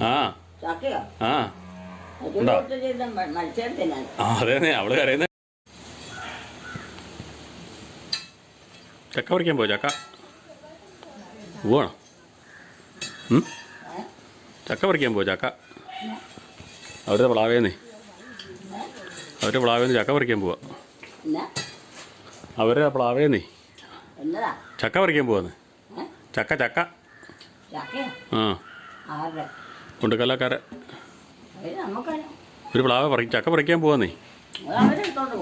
ആ. ആ. ആ അവൾ കരയുന്ന. ചക്ക പറിക്കാൻ പോയോ ചക്ക? പോവാണോ? ചക്ക പറിക്കാൻ പോയോ ചക്ക? അവരുടെ പ്ലാവേന്നേ. അവരുടെ പ്ലാവേന്ന് ചക്ക പറിക്കാൻ പോവാ. അവരുടെ പ്ലാവേന്നേ. ചക്ക പറിക്കാൻ പോവാന്ന്. ചക്ക ചക്ക. ആ. കൊണ്ടുക്കല്ലക്കാരെ നമുക്കറിയാം. ഒരു പ്ലാവ് പറി ചക്ക പറിക്കാൻ പോവാന്നേ. അവരെടുത്തോണ്ട്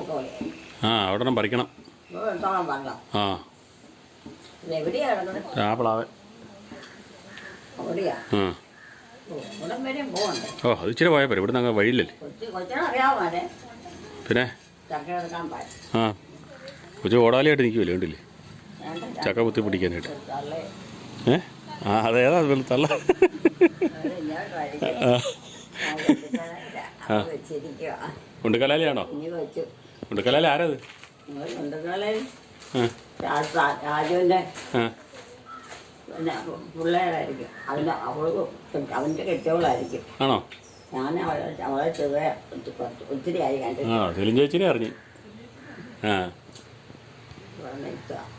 ആ അവിടെ പറിക്കണം. ഇവിടെ എടുത്തോളം പറഞ്ഞോ ആ. ഇത് എവിടെയാ കിടക്കുന്നത്? ആ പ്ലാവ്. അവിടെയാ? ആ. ഓ, ഇവിടം വരെയും പോകണ്ടേ ഓ അത് ഇച്ചിരി പോയാൽ പോരെ ഇവിടുന്ന് അങ്ങ് വഴിയില്ലല്ലേ. കൊച്ചു അതെ പിന്നെ? ചക്ക എടുക്കാൻ പാടില്ല. ആ. കൊച്ചു ഓടാലിയായിട്ട് നിൽക്കുമല്ലോ കണ്ടില്ലേ? ചക്ക കുത്തി പിടിക്കാനായിട്ട്. ഏഹ് അതേതാ വെളു- അതെ അത് ഇങ്ങോട്ട് വരിക. ആ. ആ, വെച്ചിട്ടല്ല. അത് വെച്ചിരിക്കുവാ. ഉണ്ടുക്കലാലിയാണോ? ഉണ്ടുക്കലാലി ആരത്? രാജുവിന്റെ ആ. പിന്നെ പിള്ളേരായിരിക്കും. അവന് അവൾക്ക് അവന്റെ കെട്ടിയവളായിരിക്കും ആണോ? ഞാൻ അവളെ അവളെ ചെറിയ കുറച്ച് ഒത്തിരി ആയി കണ്ടിട്ട് ആ സെലിൻ ചേച്ചിനെ അറിഞ്ഞു. ആ.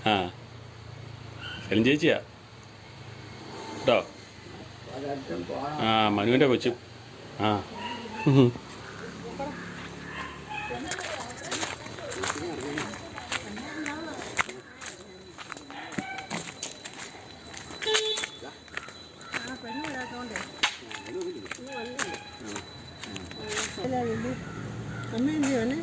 ആ. ചേച്ചിയാ? കേട്ടോ. ആ മനുവിന്റെ കൊച്ചു. ആ. അമ്മ എന്ത് ചെയ്യുവാനെ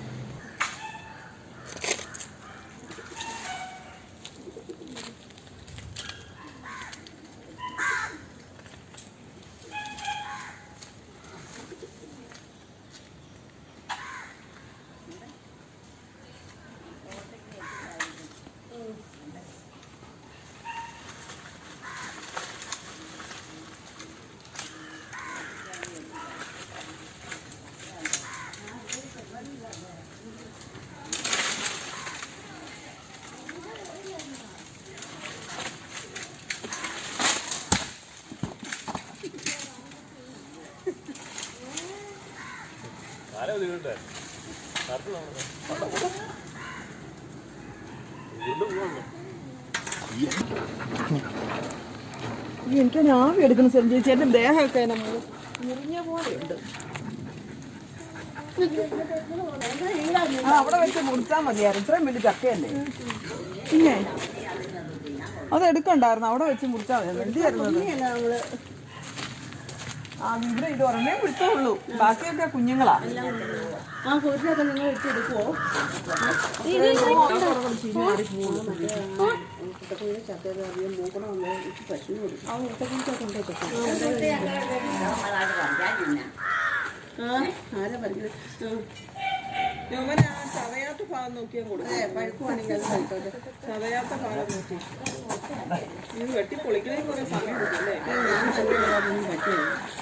എനിക്ക് ആവി എടുക്കുന്ന സ്ഥലം ചേച്ചി എന്റെ ദേഹമൊക്കെ മു- മുറിഞ്ഞ പോലെയുണ്ട്. അവിടെ വെച്ച് മുറിച്ചാൽ മതിയായിരുന്നു. ഇത്രയും വലിയ ചക്കയല്ലേ? പിന്നെ എടുക്കണ്ടായിരുന്നു. അവിടെ വെച്ച് മുറിച്ചാൽ മതി എന്ത് ചെയ്യുന്നത് ആ ഇവിടെ ഇത് ഒരെണ്ണേ പിടുത്തുള്ളൂ ബാക്കിയൊക്കെ കുഞ്ഞുങ്ങളാ. ആ നിങ്ങൾ ചതയാത്ത ഭാഗം നോക്കിയാൽ കൊടുക്കും പഴുക്കുവാണെങ്കിൽ അത് കഴിച്ചോട്ടെ ചതയാത്ത ഭാഗം നോക്കി. ഇത് വെട്ടി പൊളിക്കണേ കുറെ സമയം എടുക്കും അല്ലേ? പറ്റില്ല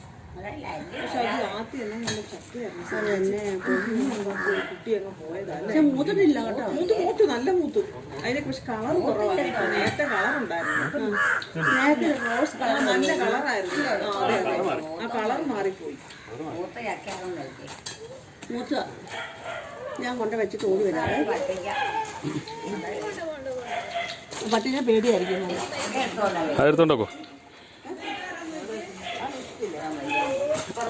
പക്ഷെ മൂത്തിട്ടില്ല കേട്ടോ. മൂത്ത് മൂത്ത് നല്ല മൂത്ത്. അതിനൊക്കെ പക്ഷെ കളർ കുറവായിരുന്നു നേരത്തെ കളർ ഉണ്ടായിരുന്നു. നേരത്തെ റോസ് കളർ നല്ല കളറായിരുന്നു ആ, കളർ മാറിപ്പോയി. മൂത്ത. ഞാൻ കൊണ്ട് വെച്ചിട്ട് ഓടി വരാം. പട്ടിനെ പേടിയായിരിക്കും. എടുത്തോണ്ടല്ലേ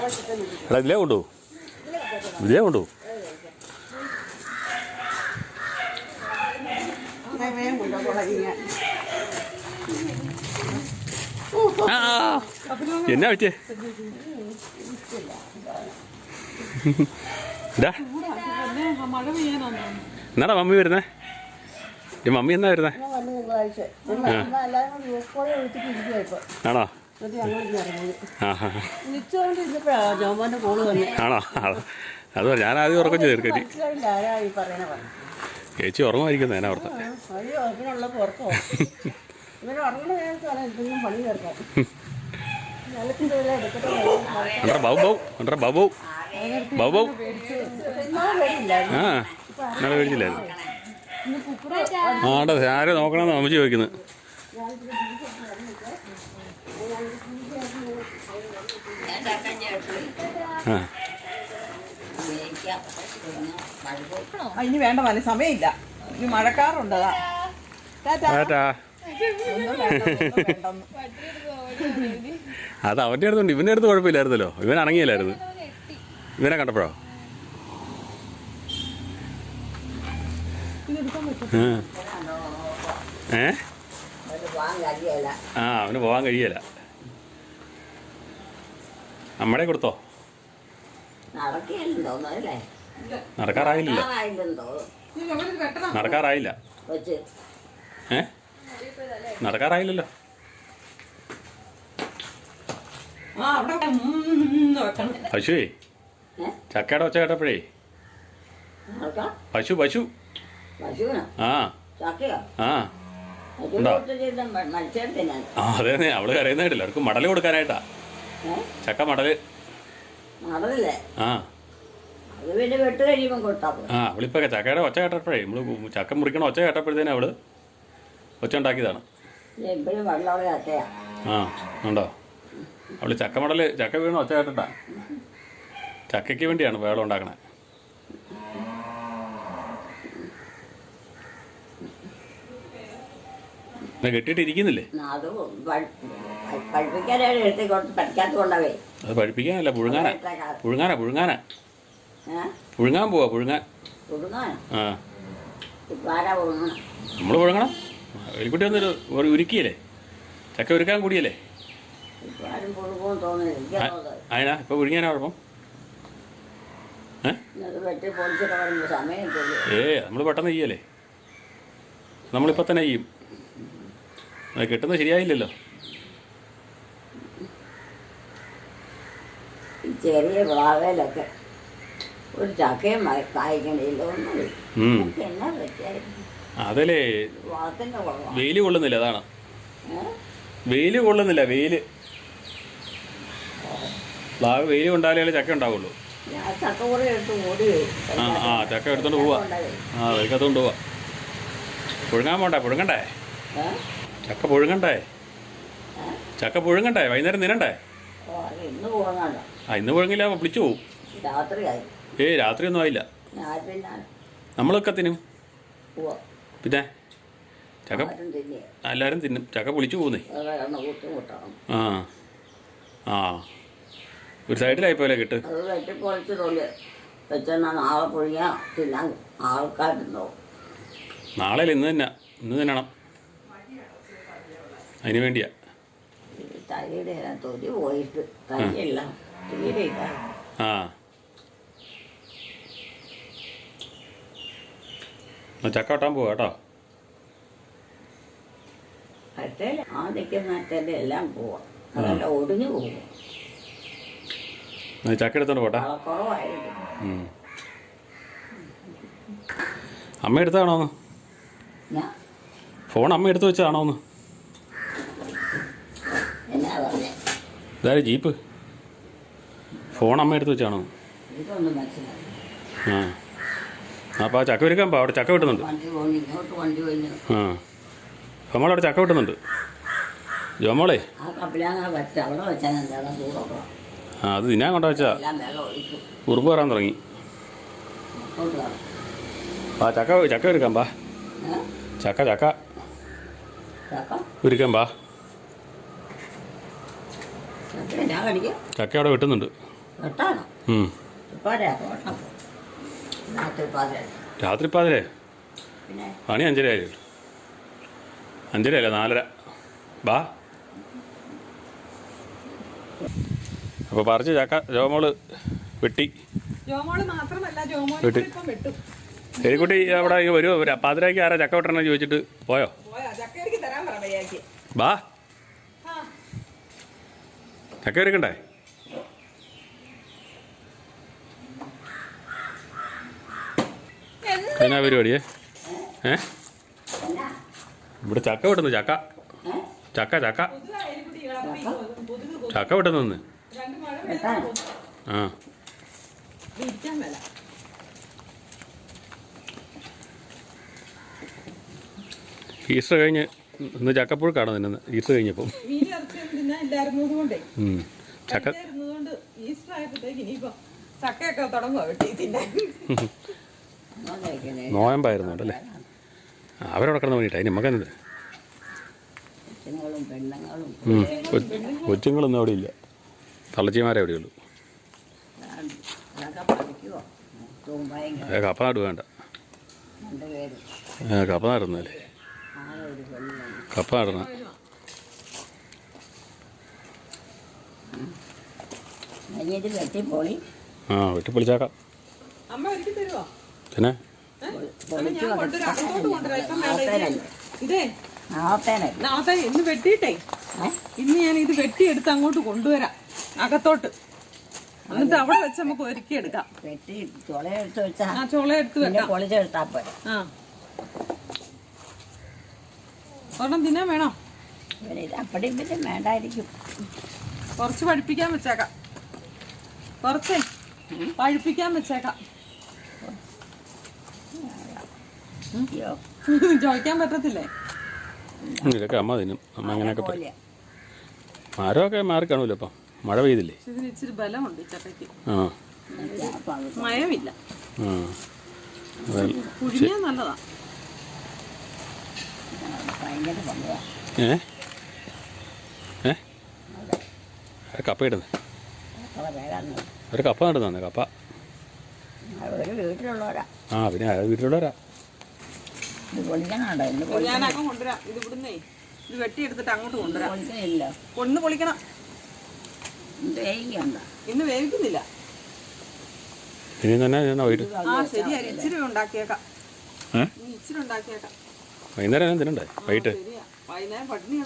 എടാ ഇതിലേ കൊണ്ടു. ഇതിലേ കൊണ്ടു. എന്നാ പറ്റിയേ? എന്നാടാ മമ്മി വരുന്നേ? ഈ മമ്മി എന്നാ വരുന്നേ? ആണോ? ആണോ? അത് ഞാൻ ആദ്യം ഉറക്കം പറഞ്ഞു ചേച്ചി ഉറങ്ങുമായിരിക്കും ഞാൻ ഓർത്ത് കണ്ടാ ബാബു ബാബു ബാബു ബാബു ആ ആരെ നോക്കണമെന്ന് അമ്മച്ചി ചോദിക്കുന്നത് ഞാൻ ചക്കൻ ചേട്ടൻ ആ ഉപയോഗിക്കാം പിന്നെ മഴ ആ, ഇനി വേണ്ട വല സമയമില്ല. ഇനി മഴക്കാറുണ്ട് അതാ. അവന്റെ അടുത്തുണ്ട്. ഇവന്റെ അടുത്ത് കുഴപ്പമില്ലായിരുന്നല്ലോ. ഇവൻ അണങ്ങിയില്ലായിരുന്നു ഇവനെ കണ്ടപ്പോഴോ. ഏ കഴിയല്ല ആ. അവന് പോകാൻ കഴിയല നമ്മടെ കൊടുത്തോ നടക്കുകയല്ലെന്ന് തോന്നുന്നു അല്ലേ നടക്കാറായില്ലല്ലോ ആയില്ലെന്ന് തോന്നുന്നു ഇനി കൊടുത്തോ നടക്കാറായില്ല നടക്കാറായില്ല. വെച്ച്. ഏ? നടക്കാറായില്ലല്ലോ. ആ അവിടെ ഉം വെക്കണം. പശുവേ ചക്കയുടെ ഒച്ച കേട്ടപ്പോഴേ. പശു പശു. ആ. ആ. പശു ഉണ്ടോ? ആ അതെ. അവൾ കരയുന്നതായിട്ടില്ല. അവർക്ക് മടൽ കൊടുക്കാനായിട്ടാ. ചക്ക മടൽ. ആ. അത് പിന്നെ വെട്ട് കഴിയുമ്പോൾ കൊടുത്താൽ ആ ചക്കയുടെ ഒച്ച കേട്ടപ്പോഴേ നമ്മൾ ചക്ക മുറിക്കണ ഒച്ച കേട്ടപ്പോഴത്തേനും അവൾ ഒച്ച ഉണ്ടാക്കിയതാണ്. എപ്പോഴും വെള്ളമുള്ള ചക്കയാ. ആ ഉണ്ടോ? അവൾ ചക്ക മടൽ ചക്ക വീണ ഒച്ച കേട്ടിട്ടാ. ചക്കയ്ക്ക് വേണ്ടിയാണ് വേളം ഉണ്ടാക്കണേ. കെട്ടിട്ടിരിക്കുന്നില്ലേ കെട്ടിയിട്ട് ഇരിക്കുന്നില്ലേ? അത് പ- പഠിപ്പിക്കാനായിട്ട് എടുത്ത് കൊടുത്ത് പഠിക്കാത്ത കൊണ്ടവേ. അത് പഠിപ്പിക്കാനല്ല പുഴുങ്ങാനാ. പുഴുങ്ങാനാ പുഴുങ്ങാനാ. പുഴുങ്ങാൻ പോവാ പുഴുങ്ങാൻ. ആ. നമ്മൾ പുഴങ്ങണം? എലിക്കുട്ടി വന്നൊരു ഒരു ഉരുക്കിയല്ലേ? ചക്ക ഉരുക്കാൻ കൂടിയല്ലേ? അതിനാ ഇപ്പൊ പുഴുങ്ങിയാനാ കുഴപ്പം? ഏ? നമ്മൾ പെട്ടെന്ന് ചെയ്യല്ലേ? നമ്മളിപ്പോൾ തന്നെ ചെയ്യും. കിട്ടുന്നത് ശരിയായില്ലല്ലോ. ചെറിയ പ്ലാവേലൊക്കെ ഒരു ചക്കയും കായ്ക്കണില്ല ഒന്നും എന്നാ അതല്ലേ വെയിൽ കൊള്ളുന്നില്ല അതാണ്. വെയിൽ കൊള്ളുന്നില്ല വെയിൽ. പ്ലാവ് വെയിൽ കൊണ്ടാലേ ചക്ക ഉണ്ടാവുള്ളൂ. ആ ആ ചക്ക എടുത്തോണ്ട് പോവാ. ആ വെൽക്കത്തോണ്ട് പോവാ. പുഴുങ്ങാൻ പോണ്ടേ പുഴുങ്ങണ്ടേ? ചക്ക പുഴുങ്ങണ്ടേ? ചക്ക പുഴുങ്ങണ്ടേ? വൈകുന്നേരം തിന്നണ്ടേ ഓ അത് ഇന്ന് പോകണല്ല ആ ഇന്ന് കുഴങ്ങില്ല വിളിച്ചു പോവും. ഏ ഏയ് രാത്രിയൊന്നും ആയില്ല. നമ്മളൊക്കെ തിന്നും. പിന്നെ? ചക്ക? എല്ലാരും തിന്നെ. എല്ലാവരും തിന്നും. ചക്ക പൊളിച്ചു പോകുന്നേ. ആ ആ. ഒരു സൈഡിലായി പോലെ കിട്ട് നാളെ ഇന്ന് തന്നെ. ഇന്ന് തിന്നണം. അതിന് വേണ്ടിയാ. എല്ലാം തൊലി പോയിട്ട് തൈയില്ല തീരെ ഇല്ല ആ. ചക്ക വെട്ടാൻ പോവാ കേട്ടോ. ആ നിൽക്കുന്ന എല്ലാം പോവാം. അതെല്ലാം ഒടിഞ്ഞു പോകും എന്നാ ചക്ക എടുത്തോണ്ട് പോട്ടെ. അമ്മ എടുത്താണോന്ന് ഞാൻ. ഫോൺ അമ്മ എടുത്തു വെച്ചതാണോന്ന് എന്നാ പറഞ്ഞേ ഇതായത് ജീപ്പ്? ഫോൺ അമ്മ എടുത്ത് വെച്ചാണോ? ആ. അപ്പോൾ ആ ചക്ക ഒരുക്കാൻ പോ അവിടെ ചക്ക വെട്ടുന്നുണ്ട്. ആ. ജോമോളെ ചക്ക വെട്ടുന്നുണ്ട്. ജോമോളെ? ആ അത് തിന്നാൻ കൊണ്ട വെച്ചാ. ഉറുപ്പ് വരാൻ തുടങ്ങി. ആ ചക്ക ചക്ക ഒരുക്കാൻ പാ. ചക്ക. ചക്ക? ഒരുക്കാൻ പാ. ചക്ക അവിടെ വെട്ടുന്നുണ്ട്. രാത്രി പാതിര പണി. അഞ്ചര ആയില്ലേ? അഞ്ചര അല്ല നാലര. ബാ. അപ്പോൾ പറിച്ച് ചക്ക ജോമോൾ വെട്ടി. വെട്ടും. എലിക്കുട്ടി അവിടെ ഇങ്ങ് വരുമോ ഒരു പാതിരയ്ക്ക് ആരാ ചക്ക വെട്ടണമെന്ന് ചോദിച്ചിട്ട് പോയോ? ബാ. ചക്ക എടുക്കണ്ടേ എന്നാ പരിപാടിയേ? ഏ? ഇവിടെ ചക്ക വിട്ടുന്നു ചക്ക. ചക്ക ചക്ക. ചക്ക വിട്ടുന്നു ആ. ഈസ്റ്റർ കഴിഞ്ഞ് ഇന്ന് ചക്കപ്പുഴുക്കാണ് തിന്നുന്നത് ഈസ്റ്റർ കഴിഞ്ഞപ്പം. ചക്ക നോയമ്പായിരുന്നു അല്ലേ അവരവിടെ കിടന്ന് വേണ്ടിയിട്ട് അതിന് നമുക്കെന്നത് കൊച്ചുങ്ങളൊന്നും അവിടെ ഇല്ല. തള്ളച്ചിമാരെ അവിടെ ഉള്ളൂ. കപ്പനാട് കപ്പ നാട് വേണ്ട കപ്പ നടുന്നല്ലേ കപ്പ നടണം ആ വെട്ടി പൊളിച്ചാക്കാം അമ്മ ഒരുക്കി തരുവോ? പിന്നെ? ഇന്ന് വെട്ടിയിട്ടേ. ഇന്ന് ഞാൻ ഇത് വെട്ടിയെടുത്ത് അങ്ങോട്ട് കൊണ്ടുവരാം. അകത്തോട്ട്. എന്നിട്ട് അവിടെ വെച്ച് നമുക്ക് ഒരുക്കിയെടുക്കാം. വെട്ടി ചുളയെടുത്ത് വെച്ചാ ആ ചോള എടുത്ത് പിന്നെ വെക്കാം. പൊളിച്ചെടുത്താ പോരാ. ആ. ഒരെണ്ണം തിന്നാൻ വേണോ. അപ്പടിയും പിന്നെ വേണ്ടായിരിക്കും കുറച്ച് പഠിപ്പിക്കാൻ വെച്ചേക്കാം. കുറച്ചേ പഴിപ്പിക്കാൻ വെച്ചേക്കാം. ചോദിക്കാൻ പറ്റത്തില്ലേ? ഇതൊക്കെ അമ്മ തിന്നും. അമ്മ അങ്ങനെയൊക്കെ പറയും. മരമൊക്കെ മാറി കാണൂല്ലോ അപ്പം മഴ പെയ്തില്ലേ? ഇച്ചിരി ബലമുണ്ട് ചക്കയ്ക്ക് ആ. മയമില്ല ആ. ഏ? ഏ? കപ്പ ഇടുന്നത് ഒരു കപ്പ നടുന്നതാണ് കപ്പ. ആ പിന്നെ അത് വീട്ടിലുള്ളവരാ. ഇത് കൊണ്ടുവരാം. ഇത് ഇവിടുന്നേ. ഇത് വെട്ടിയെടുത്തിട്ട് അങ്ങോട്ട് കൊണ്ടുവരാം. പൊളിക്കണം. ഇന്ന് വേവിക്കുന്നില്ല. ഇനി തന്നെ ഞാൻ ഇച്ചിരി ഉണ്ടാക്കിയേക്കാം. ഇച്ചിരി ഉണ്ടാക്കിയേക്കാം. വൈകുന്നേരം ഞാൻ തിന്നണ്ടേ? വൈകിട്ട്? വൈകുന്നേരം പട്ടിണി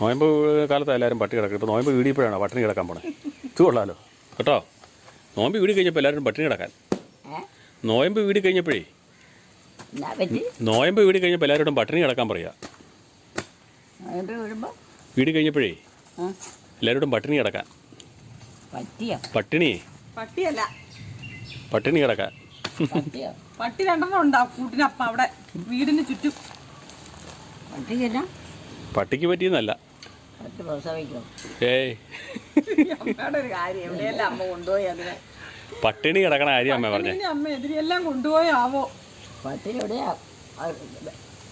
നോയമ്പ് കാലത്ത് എല്ലാവരും പട്ടിണി കിടക്കും. ഇപ്പോൾ നോയമ്പ് വീടിയപ്പോഴാണ് പട്ടിണി കിടക്കാൻ പോണേ? ഇത് കൊള്ളാലോ. കേട്ടോ? നോയമ്പ് വീടി കഴിഞ്ഞപ്പോൾ എല്ലാവരും പട്ടിണി കിടക്കാൻ. നോയമ്പ് വീടി കഴിഞ്ഞപ്പോഴേ നോയമ്പ് വീടി കഴിഞ്ഞപ്പോൾ എല്ലാവരോടും പട്ടിണി കിടക്കാൻ പറയാ. വീടി കഴിഞ്ഞപ്പോഴേ എല്ലാവരോടും പട്ടിണി കിടക്കാൻ. പട്ടിണി? പട്ടിയല്ല. പട്ടിണി കിടക്കാൻ. പട്ടി രണ്ടെണ്ണം ഉണ്ടാ കൂട്ടിനപ്പം അവിടെ വീടിന് ചുറ്റും. പട്ടിക്ക് പറ്റിയെന്നല്ല. പറ്റി പ്രസവിക്കും ഏയ്. അമ്മയുടെ ഒരു കാര്യം എവിടെയല്ല അമ്മ കൊണ്ടുപോയി അതിനെ? പട്ടിണി കിടക്കണ കാര്യം അമ്മ പറഞ്ഞേ. അമ്മ എതിരെല്ലാം കൊണ്ടുപോയാവോ പട്ടി എവിടെയാ?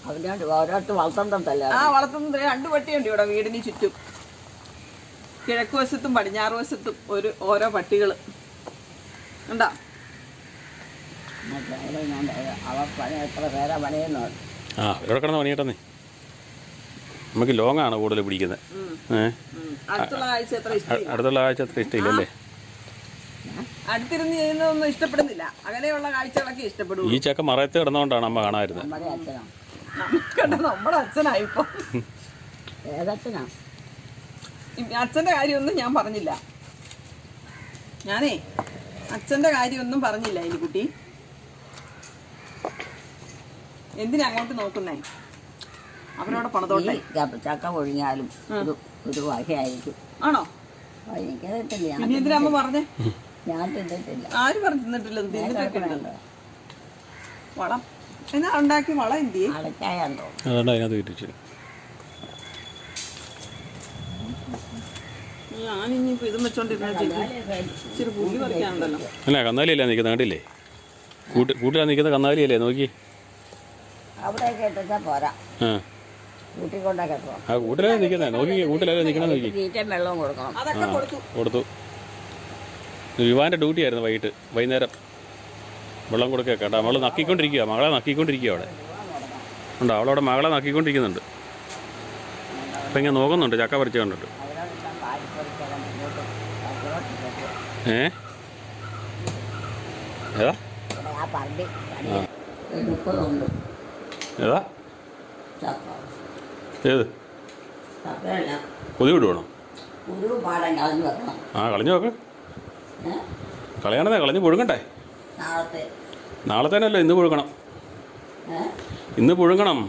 അവരോട് ഓരോരുത്തർ വളർത്തണ്ടല്ല ആ വളർത്തുന്നത് രണ്ട് പട്ടിയുണ്ട് ഇവിടെ വീടിന് ചുറ്റും. കിഴക്ക് വശത്തും പടിഞ്ഞാറ് വശത്തും ഒരു ഓരോ പട്ടികൾ ഉണ്ടാ ഞാൻ അവർ പണി എത്ര പേരാ പണിയുന്നു ആ ഇവിടെ കിടന്ന് പണിയിട്ടെന്നേ. നമുക്ക് ലോങ് ആണ് കൂടുതൽ പിടിക്കുന്നത്. ഏഹ് അടുത്തുള്ള ആഴ്ച അത്ര ഇഷ്ടമില്ലല്ലേ അടുത്തിരുന്ന് ചെയ്യുന്നതൊന്നും ഇഷ്ടപ്പെടുന്നില്ല. അകലെയുള്ള കാഴ്ചകളൊക്കെ ഇഷ്ടപ്പെടുള്ളൂ. ഈ ചക്ക മറയത്ത് കിടന്നുകൊണ്ടാണ് അമ്മ കാണാതിരുന്നത് നമ്മുടെ അച്ഛന്റെ കാര്യമൊന്നും ഞാൻ പറഞ്ഞില്ല. ഞാനേ അച്ഛന്റെ കാര്യമൊന്നും പറഞ്ഞില്ല എലിക്കുട്ടി എന്തിനാ അങ്ങോട്ട് നോക്കുന്നേ? അവരോട് പണതോട്ടെ. ചക്ക- ഒഴിഞ്ഞാലും ഒരു ഒരു വകയായിരിക്കും. ആണോ? പിന്നെ എന്തിനാ അമ്മ പറഞ്ഞേ? ഞാൻ തിന്നിട്ടില്ല. ആര് പറഞ്ഞു തിന്നിട്ടില്ല. ഇത് തിന്നിട്ടൊക്കെ ഉണ്ട് കിടക്കണുണ്ടോ വളം. എന്നാ ഉണ്ടാക്കി വളം എന്തി. അടയ്ക്കായുണ്ടോ അതുകൊണ്ട് അതിനകത്ത് വിരിച്ചു ഞാനിനിയിപ്പോ ഇതും വെച്ചോണ്ടിരുന്ന ഇച്ചിരി പുള്ളി പറിക്കാനുണ്ടല്ലോ. അല്ല കന്നാലിയല്ലേ നിൽക്കുന്നത്? കണ്ടില്ലേ? കൂട്ട് കൂട്ടിലാണ് നിൽക്കുന്ന കന്നാലിയല്ലേ? നോക്കി. ഇട്ടാ പോരാ. ആ. നിൽക്കുന്നേ? നോക്കി കൂട്ടിലല്ലേ നിൽക്കണം നോക്കി. തീറ്റയും വെള്ളവും കൊടുക്കണം. അതൊക്കെ കൊടുത്തു. കൊടുത്തു. ഇത് ഡ്യൂട്ടി ആയിരുന്നു വൈകിട്ട് വൈകുന്നേരം. വെള്ളം കൊടുക്കുക കേട്ടോ. അവൾ നക്കിക്കൊണ്ടിരിക്കുക മകളെ നക്കിക്കൊണ്ടിരിക്കുക അവിടെ. ഉണ്ടോ? അവളവിടെ മകളെ നക്കിക്കൊണ്ടിരിക്കുന്നുണ്ട്. അപ്പം ഇങ്ങനെ നോക്കുന്നുണ്ട് ചക്ക പറിച്ചു കണ്ടിട്ട്. ഏ? ഏതാ? ആ ഏതാ? ഏത്? കൊതി വിടുവാണോ ആ കളഞ്ഞു നോക്ക്? കളയണതേ കളഞ്ഞ് പുഴുങ്ങണ്ടേ? നാളെ നാളെ തന്നെയല്ലോ ഇന്ന് പുഴുങ്ങണം. ഇന്ന് പുഴുങ്ങണം.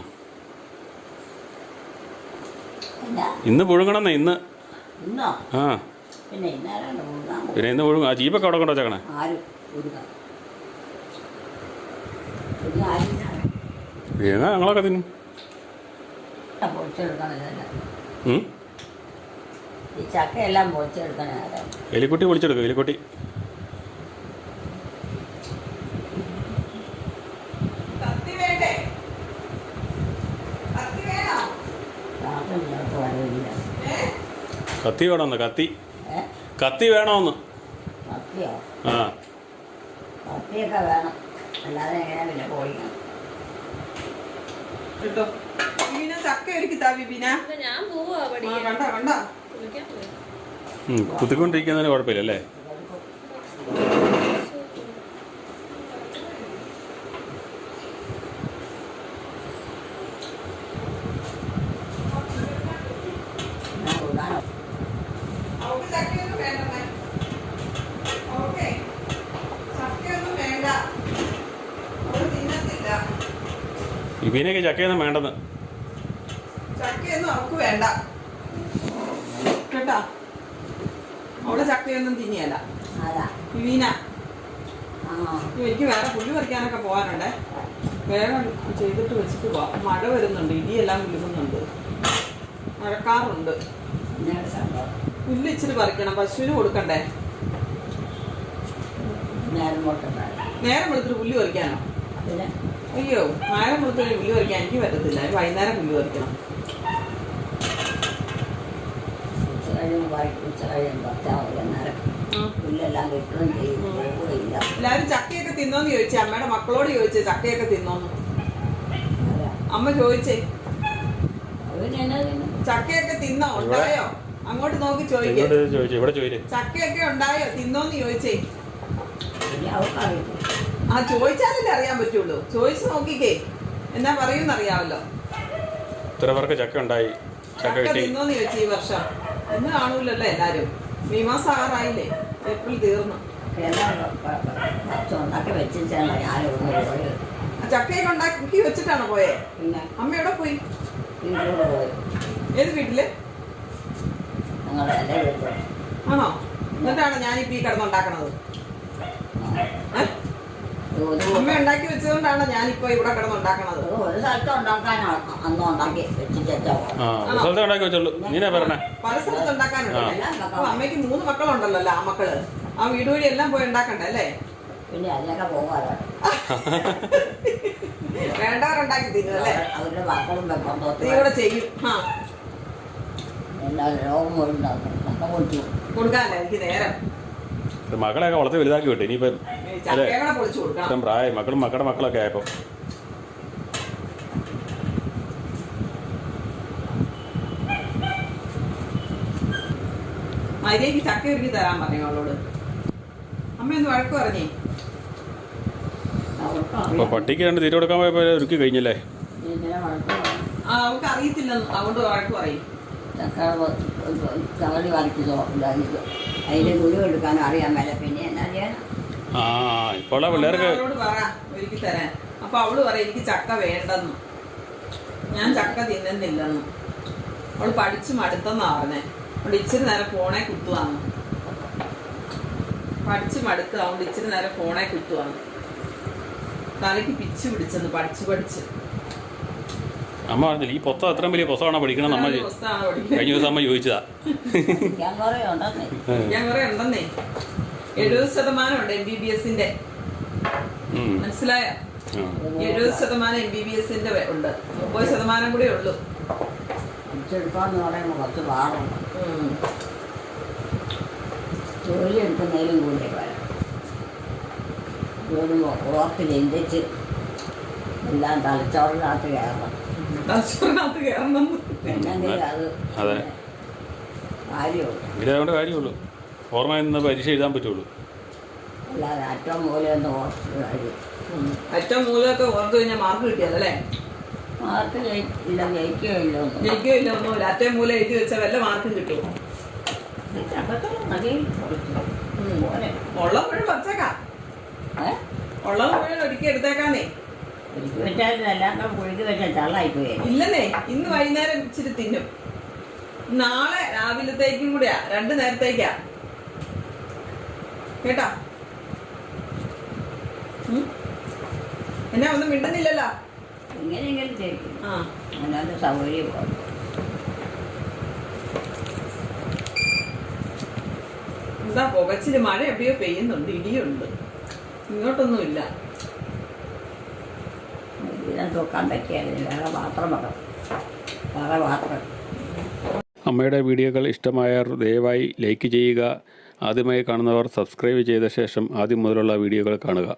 ഇന്ന് പുഴുങ്ങണമെന്നേ ഇന്ന്. ഇന്നോ? ആ. പിന്നെ ഇന്ന് പുഴുങ്ങ ആ ജീപ്പൊക്കെ അവിടെ കൊണ്ടുവച്ചേക്കണേ. ആരും വീണ ഞങ്ങളൊക്കെ തിന്നും. എലിക്കുട്ടി പൊളിച്ചെടുക്കും എലിക്കുട്ടി. കത്തി വേണമെന്ന് കത്തി. കത്തി വേണമെന്ന്. കത്തിയോ? ആ. കത്തിയൊക്കെ വേണം. അല്ലാതെ എങ്ങനെ പിന്നെ കേട്ടോ. ബിബിന ചക്ക ഒരുക്കിത്താ ബിബിന. ഞാൻ പോവാ പഠിക്കാൻ കണ്ട കണ്ട? കുത്തിക്കൊണ്ടിരിക്കുന്നതിന് കുഴപ്പമില്ല അല്ലേ ഞാൻ കൊടുക്കാനോ അവൾക്ക് ചക്കയൊന്നും വേണ്ടമ്മേ ഓക്കെ ചക്കയൊന്നും വേണ്ട അവൾ തിന്നത്തില്ല ഇവനെയൊക്കെ ചക്കയൊന്നും വേണ്ടെന്ന്. ചക്കയൊന്നും അവൾക്ക് വേണ്ട. കേട്ടാ? അവളെ ചക്കയൊന്നും തിന്നിയല്ല. ആരാ? വിവീന. ആ. എനിക്ക് വേറെ പുല്ല് പറിക്കാനൊക്കെ പോകാനുണ്ടേ. വേഗം ചെയ്തിട്ട് വെച്ചിട്ട് പോവാം. മഴ വരുന്നുണ്ട് ഇടിയെല്ലാം വിലുകുന്നുണ്ട് മഴക്കാറുണ്ട്. പുല്ല് ഇച്ചിരി പറിക്കണം. പശുവിന് കൊടുക്കണ്ടേ? നേരം മുട്ടും നേരം കൊടുത്തിട്ട് പുല്ല് പറിക്കാനോ? അയ്യോ നാളെ വെളുത്തിട്ട് പുല്ല് പറിക്കാൻ എനിക്ക് പറ്റത്തില്ല വൈകുന്നേരം പുല്ല് പറിക്കണം. എല്ലാരും ചക്കയൊക്കെ തിന്നോന്ന് ചോദിച്ചേ. അമ്മയുടെ മക്കളോട് ചോദിച്ചേ ചക്കയൊക്കെ തിന്നോന്ന്. അമ്മ ചോദിച്ചേ. ചക്കയൊക്കെ തിന്നോ? ഉണ്ടായോ? അങ്ങോട്ട് നോക്കി ചോദിക്കേ. ചക്കയൊക്കെ ഉണ്ടായോ? തിന്നോന്ന് ചോദിച്ചേ. ആ ചോദിച്ചാലല്ലേ അറിയാൻ പറ്റുള്ളൂ. ചോദിച്ചു നോക്കിക്കേ. എന്നാ പറയൂന്ന് അറിയാമല്ലോ ഇത്ര പേർക്ക് ചക്ക ഉണ്ടായി. ചക്ക കിട്ടി. തിന്നോന്ന് ചോദിച്ചു ഈ വർഷം. ഇന്ന് കാണൂലല്ലോ എല്ലാരും. മെയ് മാസം ആറായില്ലേ? ഏപ്രിൽ തീർന്നു. ചക്കയൊക്കെ ഉണ്ടാക്കി വെച്ചിട്ടാണോ പോയേ? അമ്മ എവിടെ പോയി? ഏത് വീട്ടിൽ? ആണോ? എന്നിട്ടാണ് ഞാനിപ്പോ ഈ കിടന്നുണ്ടാക്കണത് ഏ? അമ്മ ഉണ്ടാക്കി വെച്ചതുകൊണ്ടാണ് ഞാനിപ്പോ ഇവിടെ കിടന്നുണ്ടാക്കണത്? ഒരു- സ്ഥലത്ത് ഉണ്ടാക്കാനാണ് അന്ന് ഉണ്ടാക്കി വെച്ചിട്ടാ സ്ഥലത്ത് ഉണ്ടാക്കി വെച്ചോളൂ. നീനാ പറഞ്ഞേ. പല സ്ഥലത്ത് ഉണ്ടാക്കാനുണ്ടല്ലോ. അപ്പൊ അമ്മയ്ക്ക് മൂന്ന് മക്കളുണ്ടല്ലോ ആ മക്കൾ. ആ വീട് വഴി എല്ലാം പോയി ഉണ്ടാക്കണ്ടേ അല്ലേ? പിന്നെ അതിനൊക്കെ പോകാറോ വേണ്ടവരുണ്ടാക്കി തിന്നും അല്ലേ? അവരുടെ മക്കളും നീ കൂടെ ചെയ്യും. ആ. എല്ലാ രോഗം കൊടുക്കാനല്ലേ എനിക്ക് നേരം. മകളെയൊക്കെ വളർത്തി വലുതാക്കി വിട്ടു. ഇനിയിപ്പം കൊടുക്കണം. പ്രായം മക്കളും മക്കളുടെ മക്കളൊക്കെ ആയപ്പോൾ മര്യാദയ്ക്ക് ചക്ക ഒരുക്കി തരാൻ പറഞ്ഞു അവളോട്. അമ്മ ഒന്ന് വഴക്ക് പറഞ്ഞേ. അറിയാം. പട്ടിക്ക് രണ്ട് തീരെ കൊടുക്കാൻ പോയപ്പോ ഒരുക്കി കഴിഞ്ഞല്ലേ? അറിയത്തില്ല ആ അവൾക്ക് അറിയത്തില്ലെന്ന് അതുകൊണ്ട് വഴക്ക് പറയും. ചക്ക ചവടി വരയ്ക്കതോ അതിന്റെ ഗുരു എടുക്കാനും അറിയാൻ മേലെ പിന്നെ ആ ഇപ്പോൾ പിള്ളേർക്ക് അമ്മ അവളോട് പറ ഒരുക്കി തരാൻ. അപ്പൊ അവൾ പറയും എനിക്ക് ചക്ക വേണ്ടെന്ന്. ഞാൻ ചക്ക തിന്നുന്നില്ലെന്ന്. അവൾ പഠിച്ചു മടുത്തെന്നാ പറഞ്ഞേ. അവിടെ ഇച്ചിരി നേരം ഫോണെ കുത്തുവാന്ന്. പഠിച്ചു മടുത്ത് അതുകൊണ്ട് ഇച്ചിരി നേരം ഫോണെ കുത്തുവാന്ന്. തലയ്ക്ക് പിച്ച് പിടിച്ചെന്ന് പഠിച്ചു പഠിച്ച്. അമ്മ പറഞ്ഞില്ല ഈ പൊത്ത അത്രയും വലിയ പൊത്തമാണോ പഠിക്കണം നമ്മൾ ഒരു പുസ്തകമാണ് പഠിക്കുന്നത് കഴിഞ്ഞ ദിവസം അമ്മ ചോദിച്ചതാ. ഞാൻ കുറേ ഉണ്ടെന്നേ. ഞാൻ കുറെ ഉണ്ടെന്നേ. എഴുപത് ശതമാനം ഉണ്ട് എം ബി ബി എസിന്റെ മനസ്സിലായ? എഴുപത് ശതമാനം എം ബി ബി എസിന്റെ ഉണ്ട്. മുപ്പത് ശതമാനം കൂടെ ഉള്ളൂ. പിടിച്ചെടുക്കാന്ന് പറയുമ്പോൾ കുറച്ച് പാടുണ്ട് ഉം. ജോലി എടുക്കുന്നതിലും കൂടി വരാം ജോലി ഓർത്ത് ചിന്തിച്ച് എല്ലാം തലച്ചോറിനകത്ത് കയറണം. തലച്ചോറിനകത്ത് കയറണം അത് കാര്യമുള്ളൂ. ഓർമ്മ നിന്ന് പരീക്ഷ എഴുതാൻ പറ്റുള്ളൂ. അല്ലാതെ അറ്റം മൂലയൊന്നും ഓർത്ത് മൂലമൊക്കെ ഓർത്ത് കഴിഞ്ഞാൽ മാർക്ക് കിട്ടിയതല്ലേ? മാർക്ക് ഇല്ല ജയിക്കുകയില്ല ഒന്നും. ജയിക്കോ ഇല്ല ഒന്നുമില്ല അറ്റം മൂലം എഴുതി വെച്ചാൽ വല്ല മാർക്കും കിട്ടും ഉള്ള മുഴുവൻ പച്ചക്കാം. ഏ? ഉള്ളത് മുഴുവൻ ഒരുക്കി എടുത്തേക്കാന്നേ. ഇല്ലെന്നേ. ഇന്ന് വൈകുന്നേരം ഇച്ചിരി തിന്നും. നാളെ രാവിലത്തേക്കും കൂടിയാ. രണ്ടു നേരത്തേക്കാ. കേട്ടാ? എന്നെ ഒന്നും മിണ്ടുന്നില്ലല്ലോ? എങ്ങനെയെങ്കിലും ചെയ്യും ആ. സൗകര്യം എന്താ പുകച്ചിൽ മഴ എവിടെയോ പെയ്യുന്നുണ്ട് ഇടിയുണ്ട്. ഇങ്ങോട്ടൊന്നും ഇല്ല തൂക്കാൻ പറ്റിയാലും വേറെ പാത്രം വെക്കണം. വേറെ പാത്രം. അമ്മയുടെ വീഡിയോകൾ ഇഷ്ടമായവർ ദയവായി ലൈക്ക് ചെയ്യുക ആദ്യമായി കാണുന്നവർ സബ്സ്ക്രൈബ് ചെയ്ത ശേഷം ആദ്യം മുതലുള്ള വീഡിയോകൾ കാണുക.